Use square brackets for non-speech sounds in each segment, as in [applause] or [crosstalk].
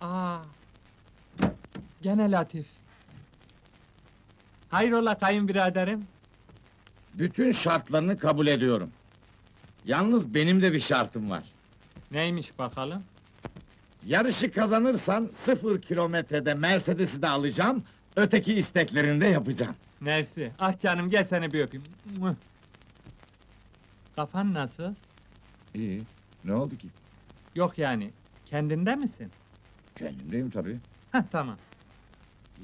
Aa. Gene Latif. Hayrola kayınbiraderim? Bütün şartlarını kabul ediyorum. Yalnız benim de bir şartım var. Neymiş bakalım? Yarışı kazanırsan sıfır kilometrede Mercedes'i de alacağım, öteki isteklerini de yapacağım. Nersi? Ah canım gel seni bir öpeyim. Mıh. Kafan nasıl? İyi, ne oldu ki? Yok yani. Kendinde misin? Kendimdeyim tabii. Heh tamam.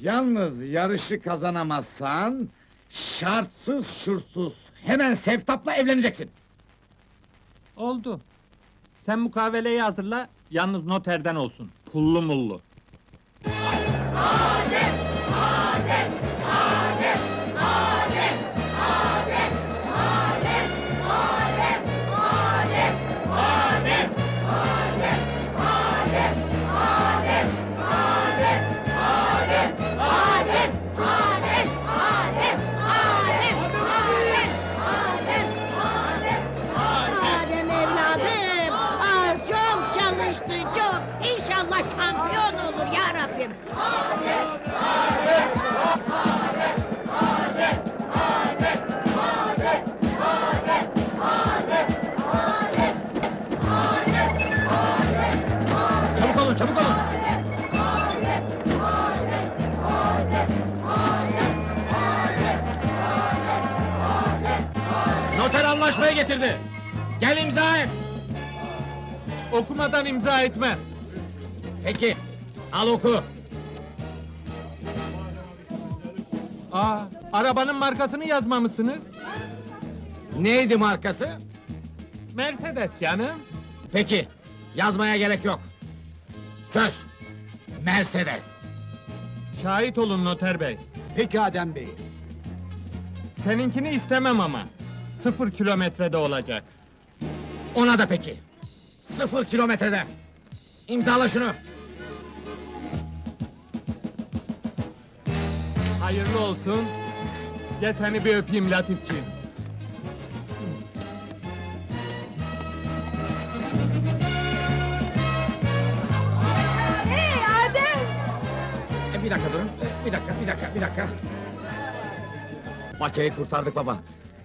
Yalnız yarışı kazanamazsan... ...şartsız şurtsuz hemen Sevtap'la evleneceksin. Oldu. Sen mukaveleyi hazırla, yalnız noterden olsun. Pullu mullu. Çabuk olun, çabuk olun! Noter anlaşmayı getirdi. Gel imza et. Okumadan imza etme. Peki, al oku. Aa, arabanın markasını yazmamışsınız. Neydi markası? Mercedes canım. Peki, yazmaya gerek yok. Söz, Mercedes. Şahit olun noter bey. Peki Adem Bey. Seninkini istemem ama. Sıfır kilometrede olacak. Ona da peki. Sıfır kilometrede. İmzala şunu. Hayırlı olsun. Gel seni bir öpeyim Latifçiğim. Hey Adem! E, bir dakika durun. E, bir dakika, bir dakika, bir dakika. Paçayı kurtardık baba.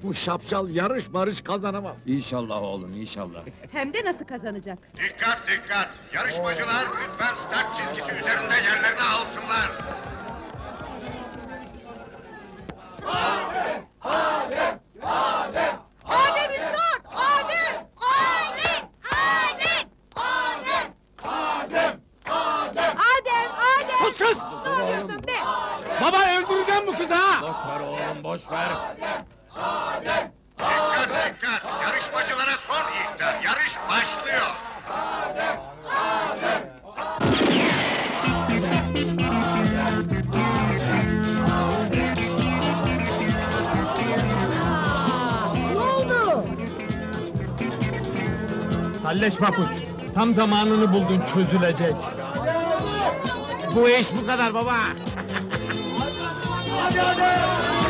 Bu şapşal yarış barış kazanamaz. İnşallah oğlum inşallah. Hem de nasıl kazanacak? Dikkat dikkat! Yarışmacılar lütfen start çizgisi üzerinde yerlerini alsınlar. Adem İstat! Adem! Adem! Adem! Adem! Adem! Adem! Sus kız! Ne yapıyorsun be? Baba öldüreceğim bu kızı ha! Boş ver boş ver. Dikkat dikkat! Yarışmacılara son ihtar. Yarış başlıyor. Ne oldu? Halleş papuç. Tam zamanını buldun çözülecek. Bu iş bu kadar baba. Nazar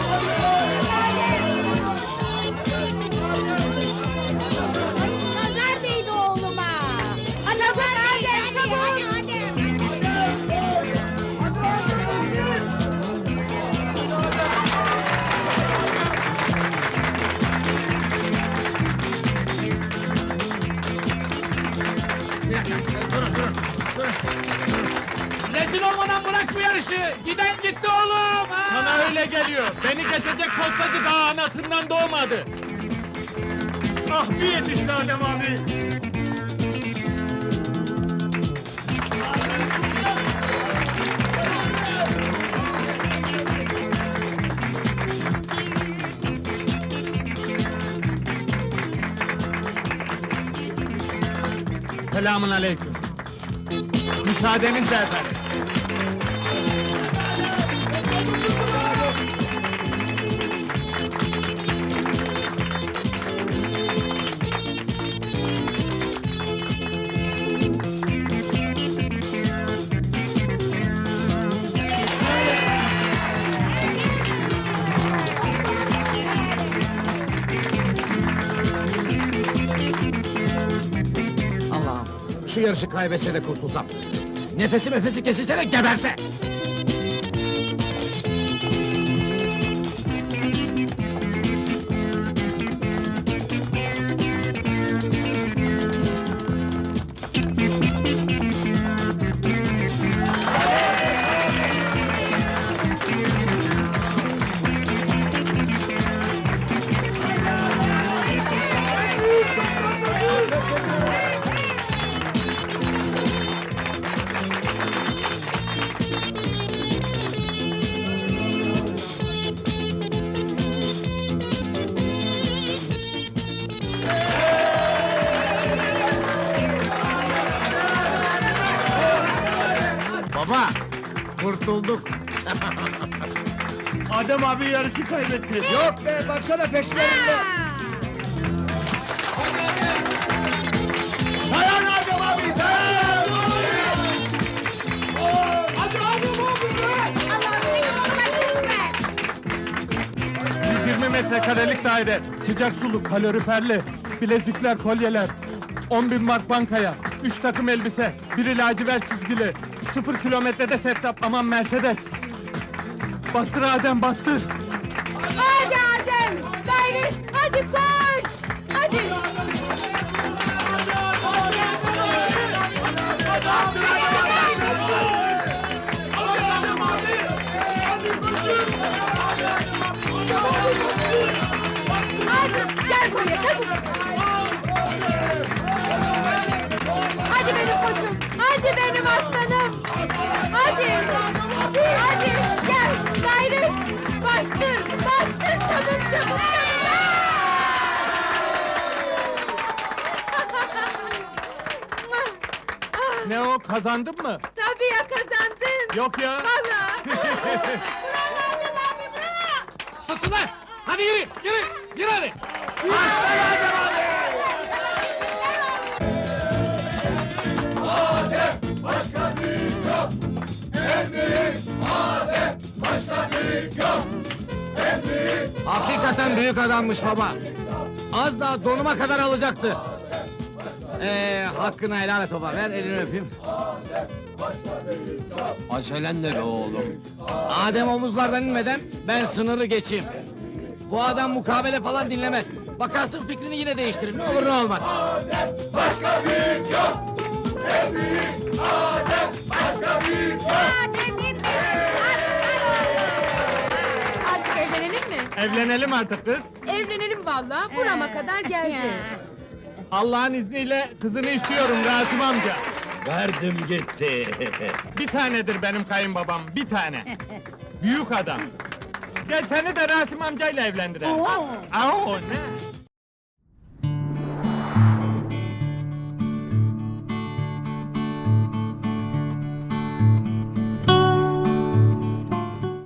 Rezil olmadan bırak bu yarışı! Giden gitti oğlum! Sana öyle geliyor. Beni geçecek postacı daha anasından doğmadı. Ah bir yetişti Adem abi. Selamun aleyküm. Müsaadenizle efendim. Şu yarışı kaybetse de kurtulsam. Nefesi nefesi kesilsene geberse! Baba, kurtulduk. [laughs] Adem abi yarışı kaybetti. Yok be baksana peşlerinde. Dayan Adem abi dayan! Allah'ım beni. 120 metrekarelik daire, sıcak sulu, kaloriferli, bilezikler, kolyeler, 10 bin mark bankaya, 3 takım elbise, biri lacivert çizgili, 0 kilometrede setup, aman Mercedes. Bastır Adem, bastır! Hadi Adem! Gayrı! Hadi koş! Ne o, kazandın mı? Tabii ya kazandın! Yok ya! Valla! [laughs] Bravo Adem abi bravo! Susun lan! Hadi yürü, yürü, yürü hadi! Hakikaten büyük adammış baba. Az daha donuma kadar alacaktı. Ee, hakkını helal et baba, ver elini öpeyim. Acelen ne be oğlum? Adem omuzlardan inmeden ben sınırı geçeyim. Bu adam mukabele falan dinlemez. Bakarsın fikrini yine değiştirir, ne olur ne olmaz. Adem hepimiz Artık evlenelim mi? Evlenelim artık kız. Evlenelim valla. Burama kadar geldi. Allah'ın izniyle kızını istiyorum Rasim amca. Verdim gitti. [laughs] Bir tanedir benim kayınbabam, bir tane. Büyük adam. Gel seni de Rasim amcayla evlendirelim. Oo. Aa, ne?